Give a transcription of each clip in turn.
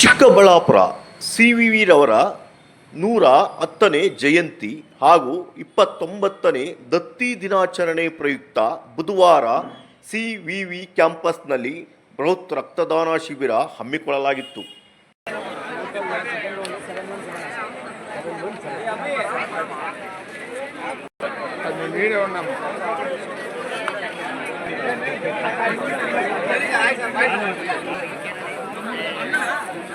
Chikkaballapur C V ವಿರವರ ನೂರ ಹತ್ತನೇ ಜಯಂತಿ ಹಾಗೂ ಇಪ್ಪತ್ತೊಂಬತ್ತನೇ ದತ್ತಿ ದಿನಾಚರಣೆ ಪ್ರಯುಕ್ತ ಬುಧವಾರ ಸಿ ವಿ ವಿ ಕ್ಯಾಂಪಸ್ನಲ್ಲಿ ಬೃಹತ್ ರಕ್ತದಾನ ಶಿಬಿರ ಹಮ್ಮಿಕೊಳ್ಳಲಾಗಿತ್ತು.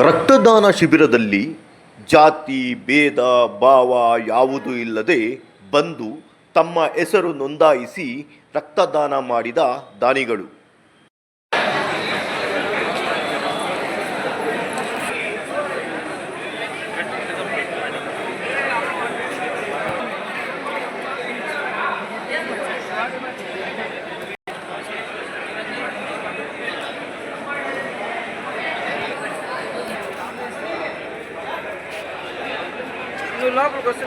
ರಕ್ತದಾನ ಶಿಬಿರದಲ್ಲಿ ಜಾತಿ ಭೇದ ಭಾವ ಯಾವುದೂ ಇಲ್ಲದೆ ಬಂದು ತಮ್ಮ ಹೆಸರು ನೋಂದಾಯಿಸಿ ರಕ್ತದಾನ ಮಾಡಿದ ದಾನಿಗಳು. నువ్వు లోపలికి వస్తే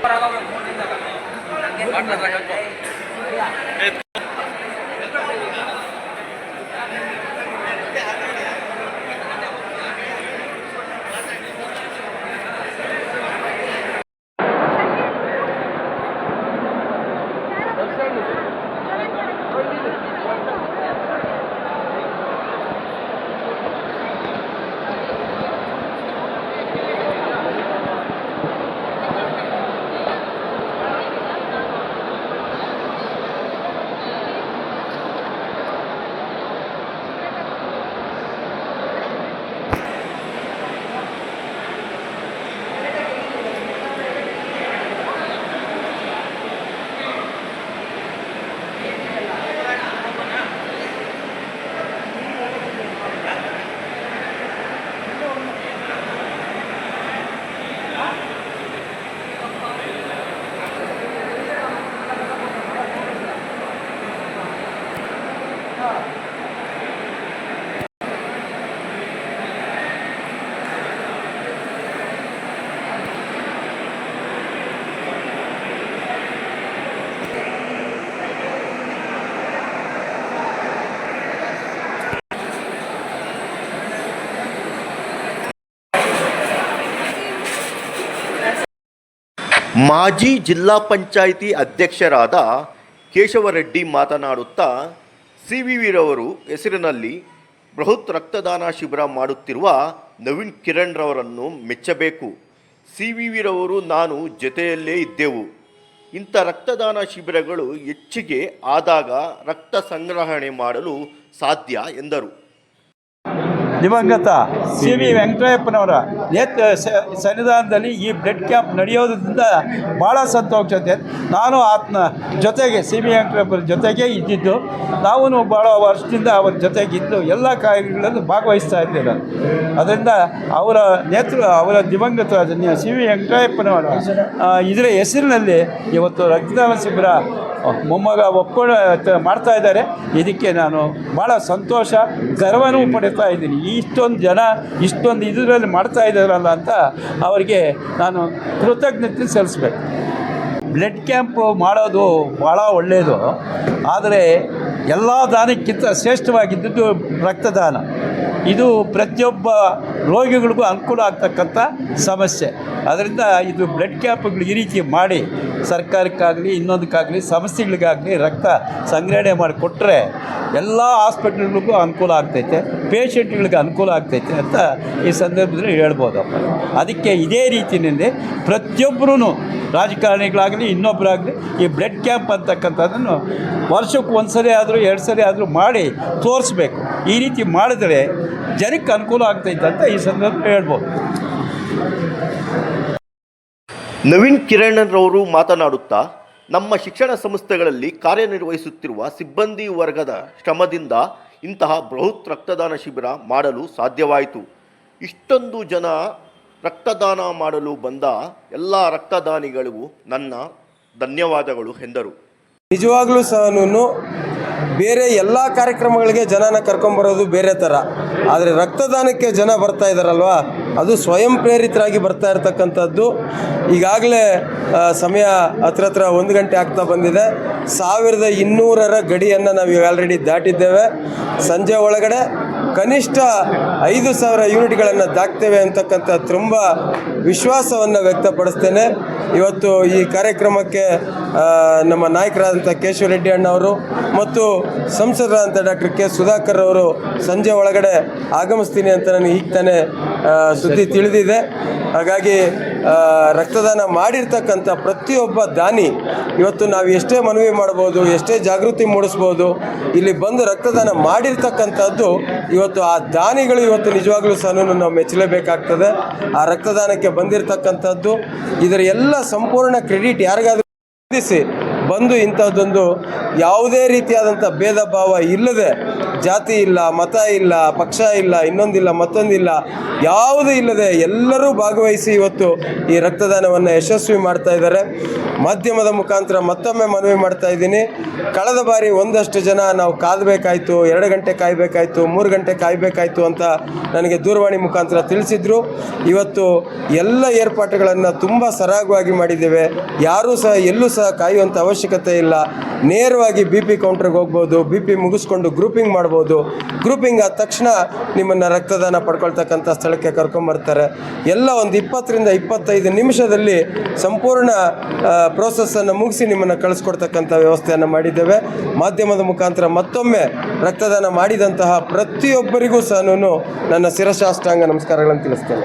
ಮಾಜಿ ಜಿಲ್ಲಾ ಪಂಚಾಯಿತಿ ಅಧ್ಯಕ್ಷರಾದ ಕೇಶವರೆಡ್ಡಿ ಮಾತನಾಡುತ್ತಾ ಸಿ ವಿ ವಿರವರು ಹೆಸರಿನಲ್ಲಿ ಬೃಹತ್ ರಕ್ತದಾನ ಶಿಬಿರ ಮಾಡುತ್ತಿರುವ ನವೀನ್ ಕಿರಣ್ ರವರನ್ನು ಮೆಚ್ಚಬೇಕು. ಸಿ ವಿ ವಿರವರು ನಾನು ಜೊತೆಯಲ್ಲೇ ಇದ್ದೆವು. ಇಂಥ ರಕ್ತದಾನ ಶಿಬಿರಗಳು ಹೆಚ್ಚಿಗೆ ಆದಾಗ ರಕ್ತ ಸಂಗ್ರಹಣೆ ಮಾಡಲು ಸಾಧ್ಯ ಎಂದರು. ದಿವಂಗತ ಸಿ ವಿ ವೆಂಕಟಯ್ಯಪ್ಪನವರ ನೇತ್ ಸನ್ನಿಧಾನದಲ್ಲಿ ಈ ಬ್ಲಡ್ ಕ್ಯಾಂಪ್ ನಡೆಯೋದ್ರಿಂದ ಭಾಳ ಸಂತೋಷ ಇದೆ. ನಾನು ಆತನ ಜೊತೆಗೆ ಸಿ ವಿ ವೆಂಕಟಯ್ಯಪ್ಪನ ಜೊತೆಗೆ ಇದ್ದಿದ್ದು ನಾವು ಭಾಳ ವರ್ಷದಿಂದ ಅವರ ಜೊತೆಗಿದ್ದು ಎಲ್ಲ ಕಾರ್ಯಗಳನ್ನು ಭಾಗವಹಿಸ್ತಾ ಇದ್ದೆ ನಾನು. ಅದರಿಂದ ಅವರ ನೇತೃ, ಅವರ ದಿವಂಗತ ಸಿ ವಿ ವೆಂಕಟಯ್ಯಪ್ಪನವರ ಇದರ ಹೆಸರಿನಲ್ಲಿ ಇವತ್ತು ರಕ್ತದಾನ ಶಿಬಿರ ಮೊಮ್ಮಗ ಒಪ್ಕೊಂಡು ಮಾಡ್ತಾ ಇದ್ದಾರೆ. ಇದಕ್ಕೆ ನಾನು ಭಾಳ ಸಂತೋಷ, ಗರ್ವನೂ ಪಡಿತಾ ಇದ್ದೀನಿ. ಇಷ್ಟೊಂದು ಜನ, ಇಷ್ಟೊಂದು ಇದರಲ್ಲಿ ಮಾಡ್ತಾ ಇದ್ದಾರಲ್ಲ ಅಂತ ಅವರಿಗೆ ನಾನು ಕೃತಜ್ಞತೆ ಸಲ್ಲಿಸ್ಬೇಕು. ಬ್ಲಡ್ ಕ್ಯಾಂಪ್ ಮಾಡೋದು ಭಾಳ ಒಳ್ಳೆಯದು ಆದರೆ ಎಲ್ಲ ದಾನಕ್ಕಿಂತ ಶ್ರೇಷ್ಠವಾಗಿದ್ದದ್ದು ರಕ್ತದಾನ. ಇದು ಪ್ರತಿಯೊಬ್ಬ ರೋಗಿಗಳಿಗೂ ಅನುಕೂಲ ಆಗ್ತಕ್ಕಂಥ ಸಮಸ್ಯೆ. ಅದರಿಂದ ಇದು ಬ್ಲಡ್ ಕ್ಯಾಂಪ್ಗಳು ಈ ರೀತಿ ಮಾಡಿ ಸರ್ಕಾರಕ್ಕಾಗಲಿ, ಇನ್ನೊಂದಕ್ಕಾಗಲಿ, ಸಮಸ್ಯೆಗಳಿಗಾಗಲಿ ರಕ್ತ ಸಂಗ್ರಹಣೆ ಮಾಡಿ ಕೊಟ್ಟರೆ ಎಲ್ಲ ಹಾಸ್ಪಿಟ್ಲ್ಗಳಿಗೂ ಅನುಕೂಲ ಆಗ್ತೈತೆ, ಪೇಷಂಟ್ಗಳಿಗೆ ಅನುಕೂಲ ಆಗ್ತೈತೆ ಅಂತ ಈ ಸಂದರ್ಭದಲ್ಲಿ ಹೇಳ್ಬೋದು ಅದಕ್ಕೆ ಇದೇ ರೀತಿಯಲ್ಲಿ ಪ್ರತಿಯೊಬ್ಬರೂ ರಾಜಕಾರಣಿಗಳಾಗಲಿ ಇನ್ನೊಬ್ಬರಾಗಲಿ ಈ ಬ್ಲಡ್ ಕ್ಯಾಂಪ್ ಅಂತಕ್ಕಂಥದ್ದನ್ನು ವರ್ಷಕ್ಕೆ ಒಂದು ಸರಿ ಆದರೂ, ಎರಡು ಸರಿ ಆದರೂ ಮಾಡಿ ತೋರಿಸ್ಬೇಕು. ಈ ರೀತಿ ಮಾಡಿದ್ರೆ ಜನಕ್ಕೆ ಅನುಕೂಲ ಆಗ್ತೈತೆ ಅಂತ ಈ ಸಂದರ್ಭದಲ್ಲಿ ಹೇಳ್ಬೋದು. ನವೀನ್ ಕಿರಣರವರು ಮಾತನಾಡುತ್ತಾ ನಮ್ಮ ಶಿಕ್ಷಣ ಸಂಸ್ಥೆಗಳಲ್ಲಿ ಕಾರ್ಯನಿರ್ವಹಿಸುತ್ತಿರುವ ಸಿಬ್ಬಂದಿ ವರ್ಗದ ಶ್ರಮದಿಂದ ಇಂತಹ ಬೃಹತ್ ರಕ್ತದಾನ ಶಿಬಿರ ಮಾಡಲು ಸಾಧ್ಯವಾಯಿತು. ಇಷ್ಟೊಂದು ಜನ ರಕ್ತದಾನ ಮಾಡಲು ಬಂದ ಎಲ್ಲ ರಕ್ತದಾನಿಗಳಿಗೂ ನನ್ನ ಧನ್ಯವಾದಗಳು ಎಂದರು. ನಿಜವಾಗ್ಲೂ ಸಹನೂ ಬೇರೆ ಎಲ್ಲ ಕಾರ್ಯಕ್ರಮಗಳಿಗೆ ಜನನ ಕರ್ಕೊಂಬರೋದು ಬೇರೆ ಥರ ಆದರೆ ರಕ್ತದಾನಕ್ಕೆ ಜನ ಬರ್ತಾ ಇದ್ದಾರಲ್ವಾ ಅದು ಸ್ವಯಂ ಪ್ರೇರಿತರಾಗಿ ಬರ್ತಾ ಇರತಕ್ಕಂಥದ್ದು. ಈಗಾಗಲೇ ಸಮಯ ಹತ್ರ ಹತ್ರ ಒಂದು ಗಂಟೆ ಆಗ್ತಾ ಬಂದಿದೆ. ಸಾವಿರದ ಇನ್ನೂರರ ಗಡಿಯನ್ನು ನಾವು ಆಲ್ರೆಡಿ ದಾಟಿದ್ದೇವೆ. ಸಂಜೆ ಒಳಗಡೆ ಕನಿಷ್ಠ ಐದು ಸಾವಿರ ಯೂನಿಟ್ಗಳನ್ನು ದಾಕ್ತೇವೆ ಅಂತಕ್ಕಂಥ ತುಂಬ ವಿಶ್ವಾಸವನ್ನು ವ್ಯಕ್ತಪಡಿಸ್ತೇನೆ. ಇವತ್ತು ಈ ಕಾರ್ಯಕ್ರಮಕ್ಕೆ ನಮ್ಮ ನಾಯಕರಾದಂಥ ಕೇಶವ ರೆಡ್ಡಿ ಅಣ್ಣವರು ಮತ್ತು ಸಂಸದರಾದಂಥ ಡಾಕ್ಟರ್ ಕೆ ಸುಧಾಕರ್ ಅವರು ಸಂಜೆ ಒಳಗಡೆ ಆಗಮಿಸ್ತೀನಿ ಅಂತ ನಾನು ಈಗ ಸುದ್ದಿ ತಿಳಿದಿದೆ. ಹಾಗಾಗಿ ರಕ್ತದಾನ ಮಾಡಿರ್ತಕ್ಕಂಥ ಪ್ರತಿಯೊಬ್ಬ ದಾನಿ ಇವತ್ತು ನಾವು ಎಷ್ಟೇ ಮನವಿ ಮಾಡ್ಬೋದು ಎಷ್ಟೇ ಜಾಗೃತಿ ಮೂಡಿಸ್ಬೋದು ಇಲ್ಲಿ ಬಂದು ರಕ್ತದಾನ ಮಾಡಿರ್ತಕ್ಕಂಥದ್ದು ಇವತ್ತು ಆ ದಾನಿಗಳು ಇವತ್ತು ನಿಜವಾಗ್ಲೂ ಸಹ ನಾವು ಮೆಚ್ಚಲೇಬೇಕಾಗ್ತದೆ. ಆ ರಕ್ತದಾನಕ್ಕೆ ಬಂದಿರತಕ್ಕಂಥದ್ದು, ಇದರ ಎಲ್ಲ ಸಂಪೂರ್ಣ ಕ್ರೆಡಿಟ್ ಯಾರಿಗಾದ್ರೂ ಬಂದು ಇಂಥದ್ದೊಂದು ಯಾವುದೇ ರೀತಿಯಾದಂಥ ಭೇದ ಭಾವ ಇಲ್ಲದೆ ಜಾತಿ ಇಲ್ಲ, ಮತ ಇಲ್ಲ, ಪಕ್ಷ ಇಲ್ಲ, ಇನ್ನೊಂದಿಲ್ಲ, ಮತ್ತೊಂದಿಲ್ಲ, ಯಾವುದೂ ಇಲ್ಲದೆ ಎಲ್ಲರೂ ಭಾಗವಹಿಸಿ ಇವತ್ತು ಈ ರಕ್ತದಾನವನ್ನು ಯಶಸ್ವಿ ಮಾಡ್ತಾ ಇದ್ದಾರೆ. ಮಾಧ್ಯಮದ ಮುಖಾಂತರ ಮತ್ತೊಮ್ಮೆ ಮನವಿ ಮಾಡ್ತಾ ಇದ್ದೀನಿ. ಕಳೆದ ಬಾರಿ ಒಂದಷ್ಟು ಜನ ನಾವು ಕಾದಬೇಕಾಯ್ತು, ಎರಡು ಗಂಟೆ ಕಾಯಬೇಕಾಯ್ತು, ಮೂರು ಗಂಟೆ ಕಾಯಬೇಕಾಯ್ತು ಅಂತ ನನಗೆ ದೂರವಾಣಿ ಮುಖಾಂತರ ತಿಳಿಸಿದ್ರು. ಇವತ್ತು ಎಲ್ಲ ಏರ್ಪಾಟುಗಳನ್ನು ತುಂಬ ಸರಾಗವಾಗಿ ಮಾಡಿದ್ದೇವೆ. ಯಾರೂ ಸಹ, ಎಲ್ಲೂ ಸಹ ಕಾಯುವಂಥ ಅವಶ್ಯಕತೆ ಇಲ್ಲ. ನೇರವಾಗಿ ಬಿ ಪಿ ಕೌಂಟ್ರಿಗೆ ಹೋಗ್ಬೋದು, ಬಿ ಪಿ ಮುಗಿಸ್ಕೊಂಡು ಗ್ರೂಪಿಂಗ್ ಮಾಡ್ಬೋದು. ಗ್ರೂಪಿಂಗ್ ಆದ ತಕ್ಷಣ ನಿಮ್ಮನ್ನು ರಕ್ತದಾನ ಪಡ್ಕೊಳ್ತಕ್ಕಂಥ ಸ್ಥಳಕ್ಕೆ ಕರ್ಕೊಂಬರ್ತಾರೆ ಎಲ್ಲ ಒಂದು ಇಪ್ಪತ್ತರಿಂದ ಇಪ್ಪತ್ತೈದು ನಿಮಿಷದಲ್ಲಿ ಸಂಪೂರ್ಣ ಪ್ರೋಸೆಸ್ಸನ್ನು ಮುಗಿಸಿ ನಿಮ್ಮನ್ನು ಕಳಿಸ್ಕೊಡ್ತಕ್ಕಂಥ ವ್ಯವಸ್ಥೆಯನ್ನು ಮಾಡಿದ್ದೇವೆ. ಮಾಧ್ಯಮದ ಮುಖಾಂತರ ಮತ್ತೊಮ್ಮೆ ರಕ್ತದಾನ ಮಾಡಿದಂತಹ ಪ್ರತಿಯೊಬ್ಬರಿಗೂ ಸಹ ನಾನು ನನ್ನ ಶಿರಶಾಷ್ಟಾಂಗ ನಮಸ್ಕಾರಗಳನ್ನು ತಿಳಿಸ್ತೇನೆ.